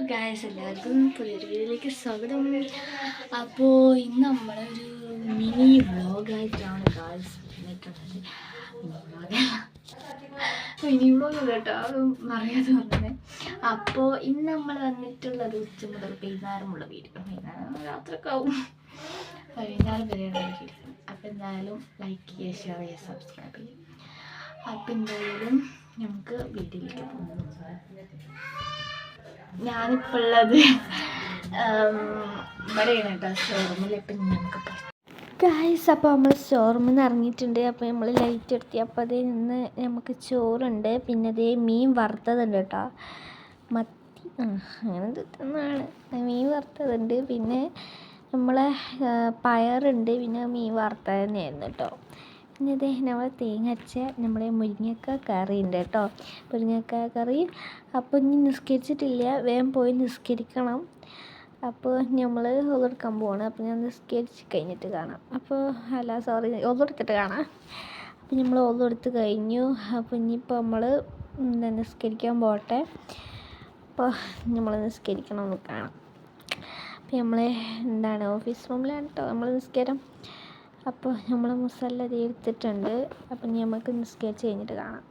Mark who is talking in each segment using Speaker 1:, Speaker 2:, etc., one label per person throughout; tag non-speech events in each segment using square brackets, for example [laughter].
Speaker 1: Guys എല്ലാവർക്കും പുതിയൊരു വീഡിയോയിലേക്ക് സ്വാഗതം. അപ്പോൾ ഇന്ന് നമ്മളൊരു മിനി വ്ളോഗായിട്ടാണ് ഗായ്സ് വന്നിട്ടുള്ളത്. മിനി വ്ളോഗ് [laughs] കേട്ടോ അത് അറിയാതെ വന്നത് അപ്പോൾ ഇന്ന് നമ്മൾ വന്നിട്ടുള്ളത് ഉച്ച മുതൽ വൈകുന്നേരമുള്ള വീഡിയോ. വൈകുന്നേരം രാത്രിയൊക്കെ ആവും വൈകുന്നേരം വരെയാണ് വീഡിയോ അപ്പോൾ എന്തായാലും ലൈക്ക് ചെയ്യുക ഷെയർ ചെയ്യുക സബ്സ്ക്രൈബ് ചെയ്യുക. അപ്പോൾ എന്തായാലും നമുക്ക് വീഡിയോയിലേക്ക് പോകുന്നു ഞാനിപ്പോൾ ഉള്ളത് ഇവിടെയാണ് കേട്ടോ ഷോറൂമിൽ ഇപ്പം നമുക്ക് ഗായ്സ് അപ്പോൾ നമ്മൾ ഷോറൂമിൽ നിന്ന് ഇറങ്ങിയിട്ടുണ്ട്. അപ്പോൾ നമ്മൾ ലൈറ്റ് എടുത്തി. അപ്പോൾ അതിൽ നിന്ന് നമുക്ക് ചോറുണ്ട്. പിന്നെ അതേ മീൻ വറുത്തതുണ്ട് കേട്ടോ. മത്തി. അങ്ങനെ തിന്നാണ്. മീൻ വറുത്തതുണ്ട്. പിന്നെ നമ്മളെ പയറുണ്ട്. പിന്നെ മീൻ വറുത്തത് തന്നെയായിരുന്നു കേട്ടോ. പിന്നെ ഇതേ നമ്മൾ തേങ്ങച്ച നമ്മളെ മുരിങ്ങക്ക കറി ഉണ്ട് കേട്ടോ. മുരിങ്ങക്ക കറി. അപ്പോൾ ഇനി നിസ്കരിച്ചിട്ടില്ല. വേഗം പോയി നിസ്കരിക്കണം. അപ്പോൾ നമ്മൾ ഒതെടുക്കാൻ പോവാണ്. അപ്പോൾ ഞാൻ നിസ്കരിച്ച് കഴിഞ്ഞിട്ട് കാണാം. അപ്പോൾ അല്ല സോറി ഒതെടുത്തിട്ട് കാണാം. അപ്പോൾ നമ്മൾ ഒതെടുത്ത് കഴിഞ്ഞു. അപ്പോൾ ഇനിയിപ്പോൾ നമ്മൾ നിസ്കരിക്കാൻ പോട്ടെ. അപ്പോൾ നമ്മൾ നിസ്കരിക്കണം എന്ന് കാണാം അപ്പോൾ നമ്മൾ എന്താണ് ഓഫീസ് റൂമിലാണ് കേട്ടോ നമ്മൾ നിസ്കാരം. അപ്പോൾ നമ്മൾ മുസല്ല തീർത്തിട്ടുണ്ട് അപ്പം നമുക്ക് നിസ്കരിച്ച് കഴിഞ്ഞിട്ട് കാണാം.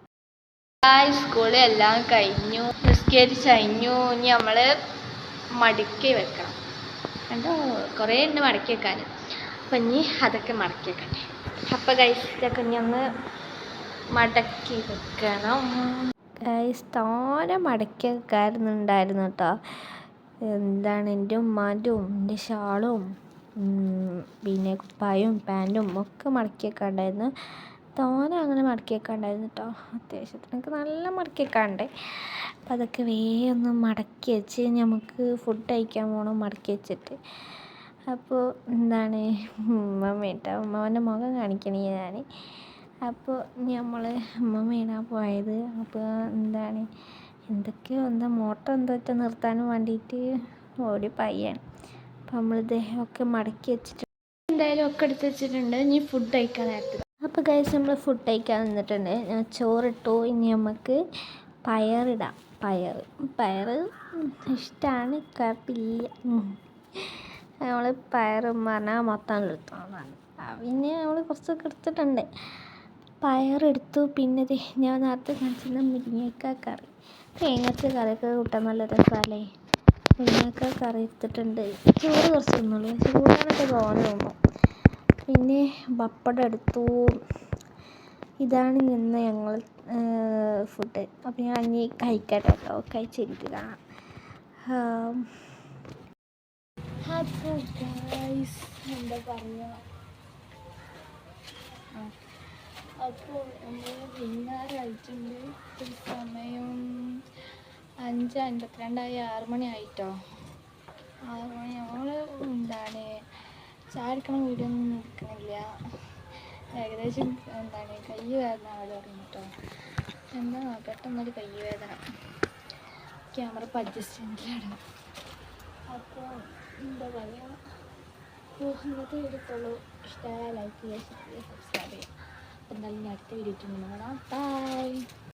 Speaker 1: സ്കൂളിൽ എല്ലാം കഴിഞ്ഞു. നിസ്കരിച്ച് കഴിഞ്ഞു. ഇനി നമ്മൾ മടക്കി വെക്കണം. കണ്ടോ? കുറേ ഉണ്ട് മടക്കി വെക്കാൻ അപ്പം ഇനി അതൊക്കെ മടക്കി വെക്കട്ടെ. അപ്പം കഴിച്ചിട്ടൊക്കെ ഇനി ഒന്ന് മടക്കി വെക്കണം. തോനെ മടക്കി വെക്കാറുണ്ടായിരുന്നു കേട്ടോ. എന്താണ് എന്റെ ഉമ്മാന്റെയും എന്റെ ഷാളും പിന്നെ കുപ്പായും പാന്റും ഒക്കെ മടക്കി വെക്കാണ്ടായിരുന്നു തോനെ അങ്ങനെ മടക്കി വെക്കാണ്ടായിരുന്നു കേട്ടോ അത്യാവശ്യത്തിനൊക്കെ നല്ല മടക്കി വെക്കാണ്ട് അപ്പം അതൊക്കെ വേഗം ഒന്ന് മടക്കി വെച്ച് നമുക്ക് ഫുഡ് കഴിക്കാൻ പോകണം മടക്കി വെച്ചിട്ട്. അപ്പോൾ എന്താണ് ഉമ്മ ഉമ്മമ്മേട്ട ഉമ്മാവന്റെ മുഖം കാണിക്കണേ ഞാൻ അപ്പോൾ നമ്മൾ ഉമ്മമ്മയാണ് പോയത്. അപ്പോൾ എന്താണ് എന്തൊക്കെയോ എന്താ മോട്ടർ എന്തോ നിർത്താൻ വേണ്ടിയിട്ട് ഓടി പയ്യാണ്. അപ്പം നമ്മൾ ദേഹമൊക്കെ മടക്കി വെച്ചിട്ട് എന്തായാലും ഒക്കെ എടുത്ത് വെച്ചിട്ടുണ്ട്. ഇനി ഫുഡ് കഴിക്കാൻ നേരത്ത്. അപ്പോൾ കഴിച്ച് നമ്മൾ ഫുഡ് കഴിക്കാൻ നിന്നിട്ടുണ്ട്. ചോറിട്ടു. ഇനി നമുക്ക് പയറിടാം. പയർ പയർ ഇഷ്ടമാണ് കുഴപ്പമില്ല. നമ്മൾ പയർ പറഞ്ഞാൽ മൊത്തം എടുത്തോളാണ് പിന്നെ നമ്മൾ കുറച്ചൊക്കെ എടുത്തിട്ടുണ്ട്. പയറെടുത്തു. പിന്നെ ദേ ഞാൻ നേരത്തെ കാണിച്ചിരുന്ന മുരിങ്ങക്ക കറി. തേങ്ങച്ച കറിയൊക്കെ കൂട്ടാൻ നല്ല രസമല്ലേ മുരിങ്ങക്ക കറി എടുത്തിട്ടുണ്ട്. ചോറ് കുറച്ച് തിന്നുള്ളൂ. പക്ഷെ കൂട്ടാനൊക്കെ തോന്നും പിന്നെ പപ്പടം എടുത്തു. ഇതാണ് ഇന്ന് ഞങ്ങൾ ഫുഡ്. അപ്പോൾ ഞാൻ ഇനി കഴിക്കട്ടെ കേട്ടോ. കഴിച്ചിട്ട് കാണാം. എന്താ പറയുക അപ്പോൾ നമ്മൾ വൈകുന്നേരമായിട്ടുണ്ട് ഒരു സമയം അഞ്ച് അൻപത്തിരണ്ടായി ആറ് മണി ആയിട്ടോ? ആറ് മണി. നമ്മൾ എന്താണ് ചാടിക്കണ വീഡിയോ ഒന്നും എടുക്കണില്ല. ഏകദേശം എന്താണ് കൈ വേദന അവിടെ കേട്ടോ. എന്താ പെട്ടെന്നൊരു കൈ വേദന. ക്യാമറ ഇപ്പോൾ അഡ്ജസ്റ്റ്മെന്റിലാണ് അപ്പോൾ എന്താ പറയുക ഇന്നത്തെ വീഡിയോത്തുള്ളൂ ഇഷ്ടമായ ലൈക്ക് ചെയ്യുക സബ്സ്ക്രൈബ് ചെയ്യുക. അപ്പം എന്തായാലും അടുത്ത വീഡിയോ കാണാം. ബൈ